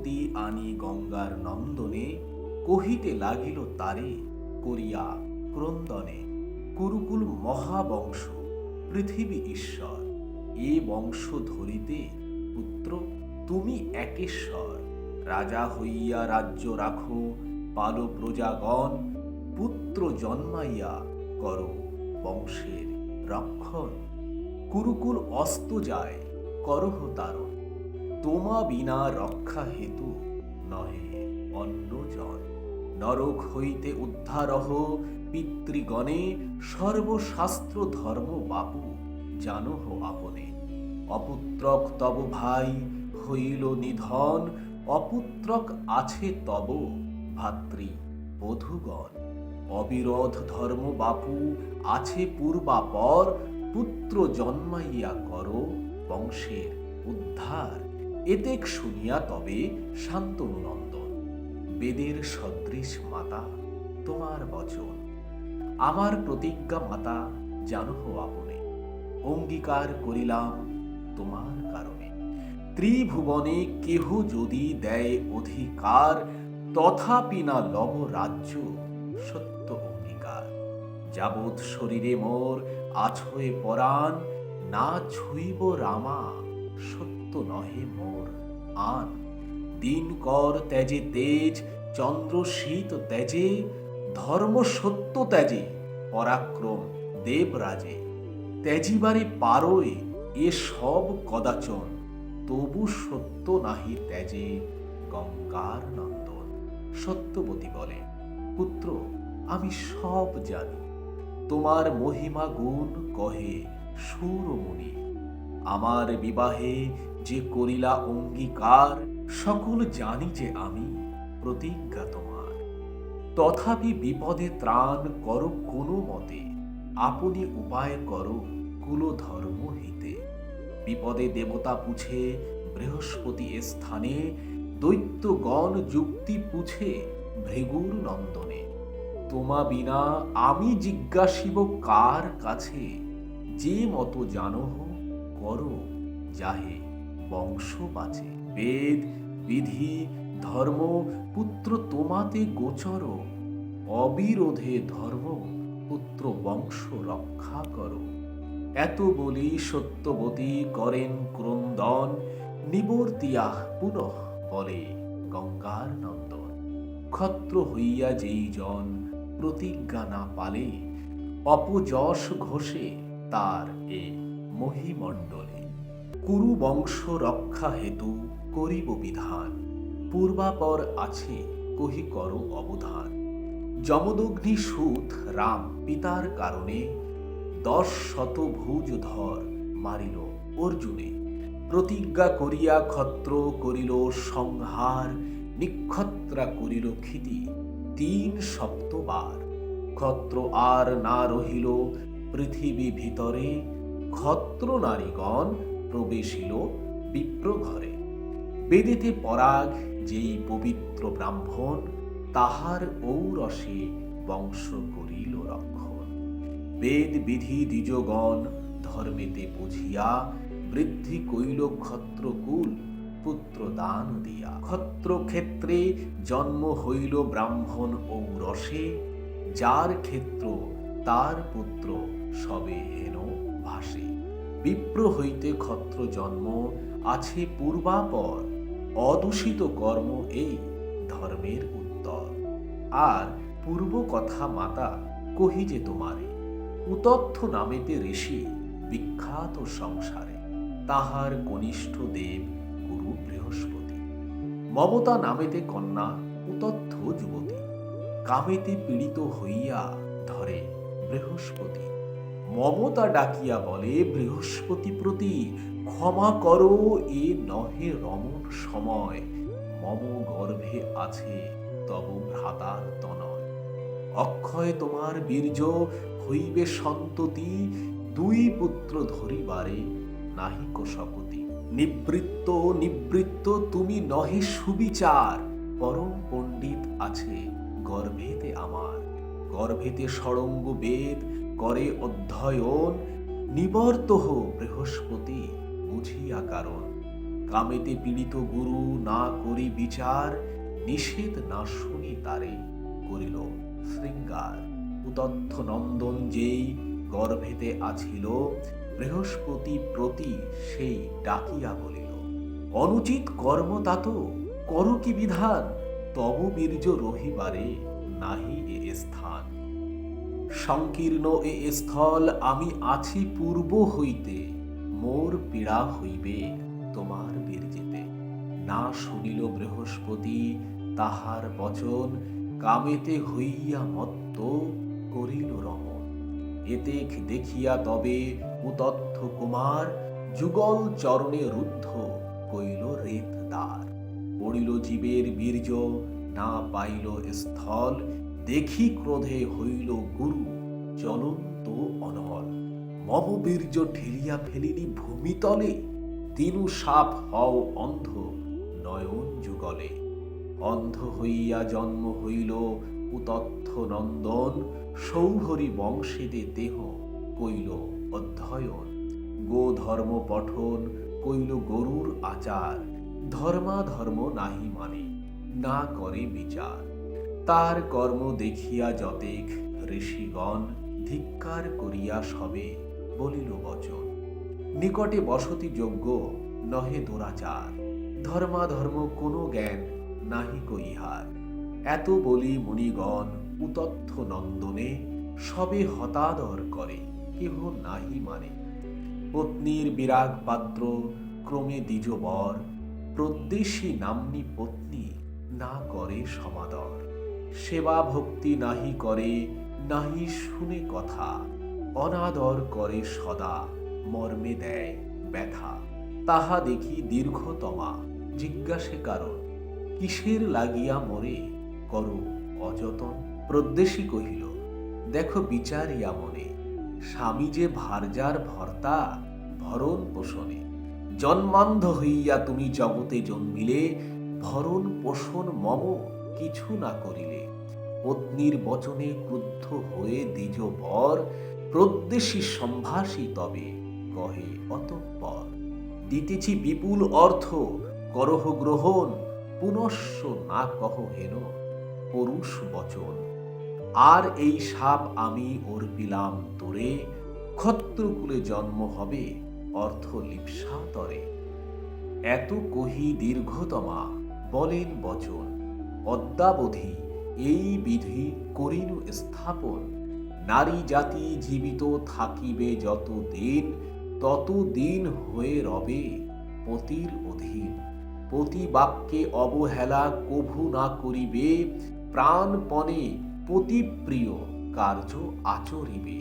সরস্বতী আনি গঙ্গার নন্দনে, কহিতে লাগিল তারে করিয়া ক্রন্দনে কুরুকুল মহাবংশ, পৃথিবী ঈশ্বর, এ বংশ ধরিতে পুত্র, তুমি একেশ্বর। রাজা হইয়া রাজ্য রাখো পাল প্রজাগণ পুত্র জন্মাইয়া কর বংশের রক্ষণ। কুরুকুল অস্ত যায়, করহ তারণ। তোমা বিনা রক্ষা হেতু নহে অন্যজন নরক হইতে উদ্ধারহ পিতৃগণে সর্বশাস্ত্র ধর্ম বাপু, জানহ আপনে। অপুত্রক তব ভাই, হইল নিধন, অপুত্রক আছে তব ভাতৃ, বধূগণ। অবিরোধ ধর্ম বাপু, আছে পূর্বাপর, পুত্র জন্মাইয়া কর বংশের উদ্ধার। এতেক শুনিয়া তবে শান্তনু নন্দন বেদের সদৃশ মাতা, তোমার বচন। আমার প্রতিজ্ঞা মাতা, জানহ আপনে। অঙ্গীকার করিলাম তোমার কারণে। ত্রিভুবনে কেহ যদি দেয় অধিকার, তথাপি না লব রাজ্য সত্য অঙ্গীকার। যাবৎ শরীরে মোর আছয়ে পরাণ, না ছুইব রামা সত্য নহে মোর আন। দিন কর ত্যাজে তেজ, চন্দ্র শীত ত্যাজে, ধর্ম সত্য ত্যাজে, পরাক্রম দেবরাজে ত্যাজিবারে পারোয় এ সব কদাচন, তবু সত্য নাহি ত্যাজে গঙ্গার নন্দন, সত্যবতী বলে। পুত্র, আমি সব জানি, তোমার মহিমা গুণ কহে সুরমণি। আমার বিবাহে যে করিলা অঙ্গীকার, সকল জানি যে আমি প্রতিজ্ঞা তোমার। তথাপি বিপদে ত্রাণ কর কোনো মতে, আপনি উপায় কর কুল ধর্ম হিতে। বিপদে দেবতা পুছে বৃহস্পতি স্থানে, দৈত্যগণ যুক্তি পুছে ভৃগুর নন্দনে। তোমা বিনা আমি জিজ্ঞাসিব কার কাছে, যে মতো জানহ করো যাহে। বংশ বাঁচে বেদ, বিধি, ধর্ম, পুত্র তোমাতে গোচর। অবিরোধে ধর্ম, পুত্র বংশ রক্ষা করো। এত বলি সত্যবতী করেন ক্রন্দন নিবর্তিয়া পুনঃ বলে গঙ্গার নন্দন। ক্ষত্র হইয়া যেই জন প্রতিজ্ঞা না পালে, অপযশ ঘোষে তার এ মহিমণ্ডলে। কুরু বংশ রক্ষা হেতু করিব বিধান। পূর্বাপর আছে, কহি কর অবধান। যমদগ্নি সুত রাম পিতার কারণে দশ শত ভুজ ধর মারিল অর্জুনে। প্রতিজ্ঞা করিয়া ক্ষত্র করিল সংহার, নিক্ষত্রা করিল ক্ষিতি তিন সপ্তবার। ক্ষত্র আর না রহিল পৃথিবী ভিতরে, ক্ষত্র নারীগণ প্রবেশিল বিপ্র ঘরে বেদেতে পরাগ যেই পবিত্র ব্রাহ্মণ, তাহার ঔরসে বংশ করিল রক্ষণ। বেদ বিধি দ্বিজগণ ধর্মেতে বুঝিয়া বৃদ্ধি কইল ক্ষত্রকুল পুত্র দান দিয়া। ক্ষত্র ক্ষেত্রে জন্ম হইল ব্রাহ্মণ ঔরসে, যার ক্ষেত্র তার পুত্র সবে হেন ভাসে। বিপ্র হইতে ক্ষত্র জন্ম আছে পূর্বাপর, অদূষিত কর্ম এই ধর্মের উত্তর। আর পূর্ব কথা মাতা কহি যে তোমারে, উতথ্য নামেতে ঋষি বিখ্যাত সংসারে, তাহার কনিষ্ঠ দেব গুরু বৃহস্পতি। মমতা নামেতে কন্যা, উতথ্য যুবতী, কামেতে পীড়িত হইয়া ধরে বৃহস্পতি। মমতা ডাকিয়া বলে, বৃহস্পতি প্রতি ক্ষমা করো, এ নহে রমণ সময়। মম গর্ভে আছে, তব ভ্রাতার তনয়। অক্ষয় তোমার বীর্য হইবে সন্ততি, দুই পুত্র ধরিবারে নাহিক শপতি নিবৃত্ত নিবৃত্ত, তুমি নহে সুবিচার। পরম পণ্ডিত আছে গর্ভেতে আমার। গর্ভেতে সড়ঙ্গ বেদ করে অধ্যয়ন নিবর্তহ বৃহস্পতি, বুঝিয়া কারণ। কামেতে পীড়িত গুরু না করি বিচার, নিষেধ না শুনি তারে, করিল শৃঙ্গার। উতথ্য নন্দন যেই গর্ভেতে আছিল, বৃহস্পতি প্রতি সেই ডাকিয়া বলিল, অনুচিত কর্ম তাত, কর কি বিধান? তব বীর্য রহিবারে, নাহি এ স্থান। সংকীর্ণ এ স্থল আমি আছি পূর্ব হইতে, মোর পীড়া হইবে তোমার বীর্যেতে। না শুনিল বৃহস্পতি তাহার বচন, কামেতে হইয়া মত্ত করিল রমণ এতে দেখিয়া তবে উতথ্য কুমার, যুগল চরণে রুদ্ধ কইল রেত দ্বার পড়িল জীবের বীর্য, না পাইল স্থল দেখি ক্রোধে হইল গুরু চলন্ত অনল মম বীর্য ঠেলিয়া ফেলিনি ভূমিতলে, তিনু সাপ হও অন্ধ নয়ন যুগলে। অন্ধ হইয়া জন্ম হইল উতথ্য নন্দন, সৌহরি বংশেদে দেহ কইল অধ্যয়ন। গো ধর্ম পঠন কইল গরুর আচার, ধর্মাধর্ম নাহি মানে না করে বিচার। তার কর্ম দেখিয়া যতেক ঋষিগণ ধিক্কার করিয়া সবে বলিল বচন। নিকটে বসতি যোগ্য নহে দুরাচার, ধর্মাধর্ম কোনো জ্ঞান নাহি কইহার এত বলি মুনিগণ উতথ্য নন্দনে, সবে হতাদর করে, কেহ নাহি মানে। পত্নীর বিরাগ পাত্র ক্রমে দ্বিজবর, প্রদ্বেষী নাম্নী পত্নী না করে সমাদর। সেবা ভক্তি নাহি করে, নাহি শুনে কথা। অনাদর করে সদা, মর্মে দেয় ব্যথা। তাহা দেখি দীর্ঘতমা, জিজ্ঞাসে কারণ, কিসের লাগিয়া মরে? করো অযতন। প্রদ্বেষী কহিল, দেখো বিচারিয়া মনে, স্বামী যে ভারজার ভর্তা, ভরণ পোষণে। জন্মান্ধ হইয়া তুমি জগতে জন্মিলে, ভরণ পোষণ মম কিছু না করিলে পত্নীর বচনে ক্রুদ্ধ হয়ে দ্বিজ বর প্রদ্বেষী সম্ভাষী তবে, কহে অতঃপর। দিতেছি বিপুল অর্থ, করহ গ্রহণ, পুনশ্চ না কহ হেন পরুষ বচন। আর এই সাপ আমি অর্পিলাম তোরে, ক্ষত্রকুলে জন্ম হবে অর্থ লিপসা তরে। এত কহি দীর্ঘতমা, বলেন বচন। অদ্যাবধি এই বিধি করিনু স্থাপন। নারী জাতি জীবিত থাকিবে যত দিন তত দিন হয়ে রবে পতির অধীন। পতি বাক্যে অবহেলা কভু না করিবে, প্রাণপণে পতিপ্রিয় কার্য আচরিবে।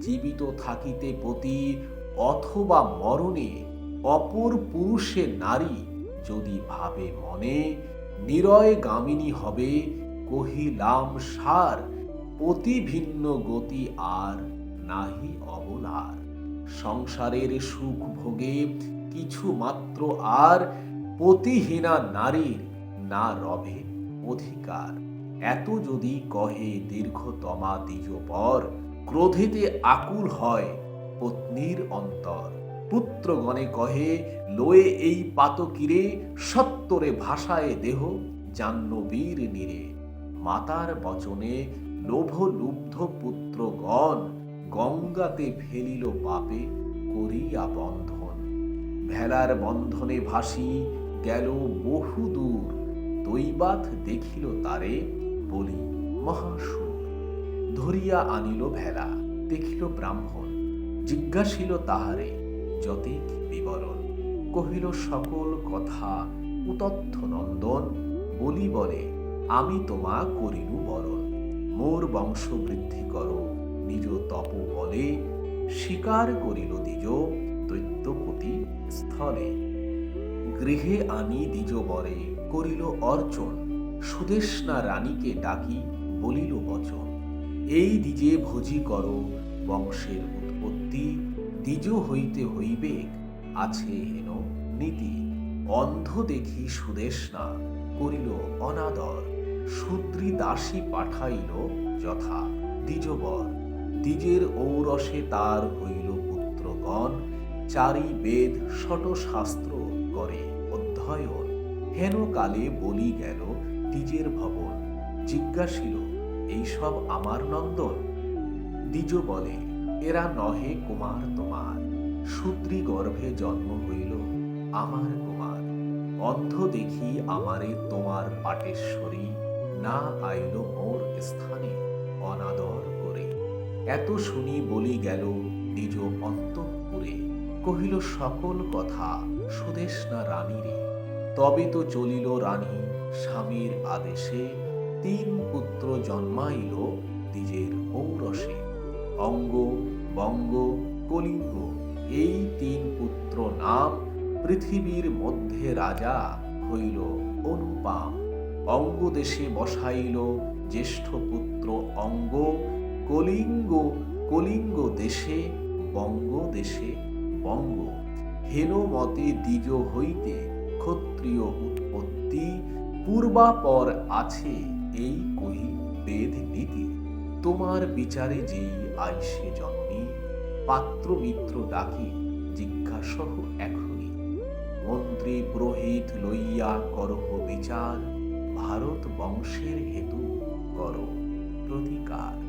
জীবিত থাকিতে পতি অথবা মরণে অপর পুরুষে নারী যদি ভাবে মনে নিরয় গামিনী হবে, কহিলাম, সার, অতি ভিন্ন গতি আর নাহি অবলার। সংসারের সুখ ভোগে কিছু মাত্র আর, পতিহীনা নারীর না রবে অধিকার। এত যদি কহে দীর্ঘতমা দ্বিজ পর ক্রোধেতে আকুল হয় পত্নীর অন্তর। পুত্রগণে কহে, লয়ে এই পাতকিরে সত্তরে ভাষায় দেহ, জাহ্নবীর নিরে। মাতার বচনে লোভ লুব্ধ পুত্রগণ, গঙ্গাতে ফেলিল পাপে, করিয়া বন্ধন। ভেলার বন্ধনে ভাসি গেল বহু দূর দৈবাত দেখিল তারে বলি মহাসুর ধরিয়া আনিল ভেলা, দেখিল ব্রাহ্মণ, জিজ্ঞাসিল তাহারে যতিক বিবরণ। কহিল, সকল কথা উতথ্য নন্দন বলি বলে, আমি তোমা করিনু বরণ। মোর বংশ বৃদ্ধি কর, নিজ তপ বলে, স্বীকার করিল দ্বিজ দৈত্যপতি স্থলে। গৃহে আনি দ্বিজ বরে, করিল অর্চন। সুদেশনা রানীকে ডাকি বলিল বচন। এই দ্বিজে ভোজি করো, বংশের উৎপত্তি দ্বিজ হইতে হইবে, আছে হেন নীতি। অন্ধ দেখি সুদেশনা করিল অনাদর। শূদ্রী দাসী পাঠাইল যথা দ্বিজবর। দ্বিজের ঔরসে তার হইল পুত্রগণ। চারি বেদ শট শাস্ত্র করে অধ্যয়ন। হেন কালে বলি গেল দ্বিজের ভবন। জিজ্ঞাসিল, এইসব আমার নন্দন? দ্বিজ বলে এরা নহে কুমার তোমার। শূদ্রী গর্ভে জন্ম হইল আমার কুমার। অন্ধ দেখি আমারে তোমার পাটেশ্বরী, না আইল মোর স্থানে অনাদর করে। এত শুনি বলি গেল নিজ অন্তঃপুরে। কহিল, সকল কথা সুদেশ না রানীরে। তবে তো চলিল রানী স্বামীর আদেশে। তিন পুত্র জন্মাইল দ্বিজের ঔরসে। অঙ্গ, বঙ্গ, কলিঙ্গ, এই তিন পুত্র নাম পৃথিবীর মধ্যে রাজা হইল অনুপাম। অঙ্গ দেশে বসাইল জ্যেষ্ঠ পুত্র অঙ্গ, কলিঙ্গ কলিঙ্গ দেশে বঙ্গ দেশে বঙ্গ। হেন মতে দ্বিজ হইতে ক্ষত্রিয় উৎপত্তি, পূর্বাপর আছে এই কহি বেদ নীতি। তোমার বিচারে যেই আই সে জননী, পাত্র মিত্র ডাকি জিজ্ঞাসহ এখনই। মন্ত্রী পুরোহিত লইয়া করহ বিচার, ভারত বংশের হেতু কর প্রতিকার।